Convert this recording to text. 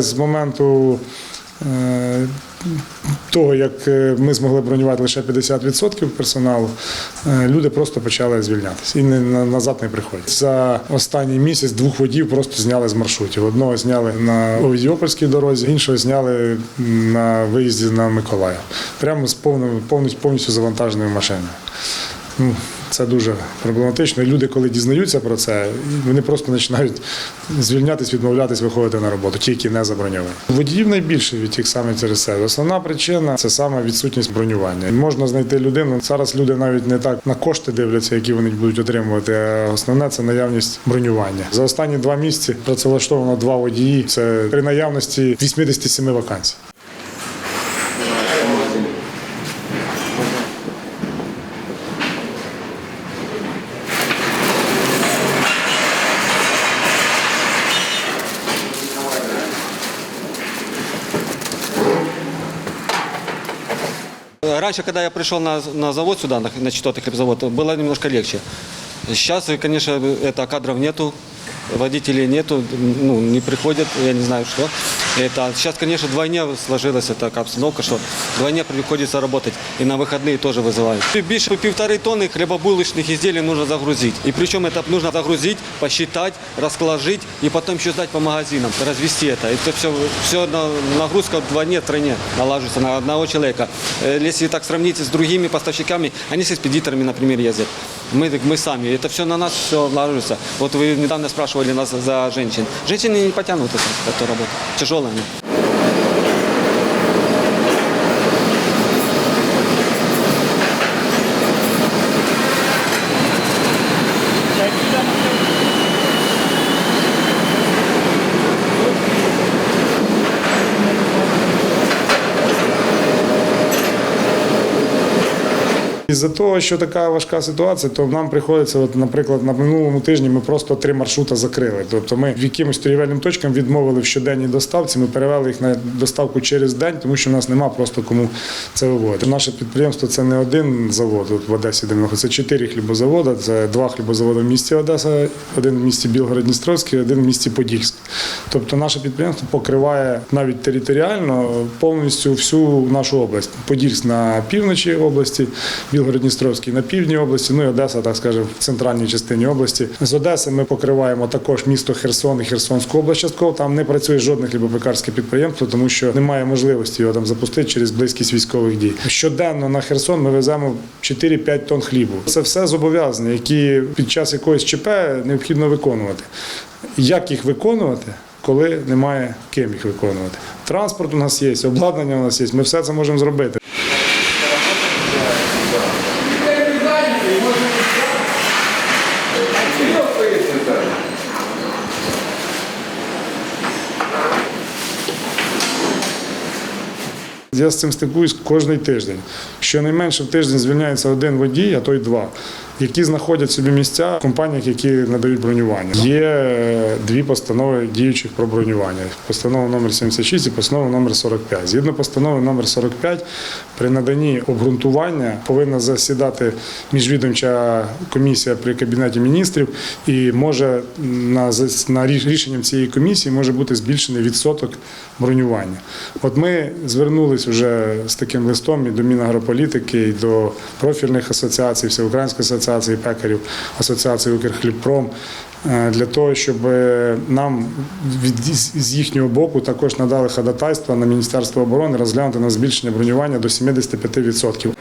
З моменту е, того, як е, ми змогли бронювати лише 50% персоналу, е, люди просто почали звільнятися і назад не приходять. За останній місяць двох водіїв просто зняли з маршрутів. Одного зняли на Овідіопольській дорозі, іншого зняли на виїзді на Миколаїв. Прямо з повністю, повністю завантаженою машиною. Ну, це дуже проблематично. І люди, коли дізнаються про це, вони просто починають звільнятись, відмовлятись, виходити на роботу, ті, які не заброньовані. Водіїв найбільше від тих самих через це. Основна причина це саме відсутність бронювання. Можна знайти людину. Зараз люди навіть не так на кошти дивляться, які вони будуть отримувати. А основне це наявність бронювання. За останні два місяці працевлаштовано два водії. Це при наявності 87 вакансій. Раньше, когда я пришел на, на завод сюда, на, на четвертый хлебзавод, было немножко легче. Сейчас, конечно, это кадров нету, водителей нету, ну, не приходят, я не знаю что. Это, сейчас, конечно, вдвойне сложилась такая обстановка, что вдвойне приходится работать. И на выходные тоже вызывают. И Більше півтори тонни хлебобулочных изделий нужно загрузить. И причем это нужно загрузить, посчитать, расложить и потом еще сдать по магазинам, развести это. Это все, все на- нагрузка вдвойне, тройне налаживается на одного человека. Э, Если так сравнить с другими поставщиками, они с экспедиторами, например, ездят. Мы, мы сами. Это все на нас все ложится. Вот вы недавно спрашивали нас за женщин. Женщины не потянут эту, эту работу. Тяжелая one. Із-за того, що така важка ситуація, то нам приходиться, от, наприклад, на минулому тижні ми просто три маршрути закрили. Тобто ми в якимось торгівельним точкам відмовили в щоденній доставці. Ми перевели їх на доставку через день, тому що в нас нема просто кому це виводити. Наше підприємство це не один завод от в Одесі, де ми це чотири хлібозаводи. Це два хлібозаводи в місті Одеса, один в місті Білгород-Дністровський, один в місті Подільськ. Тобто наше підприємство покриває навіть територіально повністю всю нашу область. Подільськ на півночі області, Білгород-Дністровський на півдні області, ну і Одеса, так скажемо, в центральній частині області. З Одеси ми покриваємо також місто Херсон і Херсонську область частково. Там не працює жодне хлібопекарське підприємство, тому що немає можливості його там запустити через близькість військових дій. Щоденно на Херсон ми веземо 4-5 тонн хлібу. Це все зобов'язання, які під час якоїсь ЧП необхідно виконувати. Як їх виконувати? Коли немає ким їх виконувати. Транспорт у нас є, обладнання у нас є. Ми все це можемо зробити. Я з цим стикуюсь кожний тиждень. Щонайменше в тиждень звільняється один водій, а то й два, які знаходять собі місця в компаніях, які надають бронювання. Є е, дві постанови діючих про бронювання. Постанова номер 76 і постанова номер 45. Згідно постанови номер 45, при наданні обґрунтування повинна засідати міжвідомча комісія при кабінеті міністрів, і може на, на рішенням цієї комісії може бути збільшений відсоток бронювання. От ми звернулись вже з таким листом і до Мінагрополітики, і до профільних асоціацій, Всеукраїнської асоціації пекарів, Асоціації Укрхлібпром. е, Для того, щоб е, нам від з їхнього боку також надали ходатайство на Міністерство оборони розглянути на збільшення бронювання до 75%.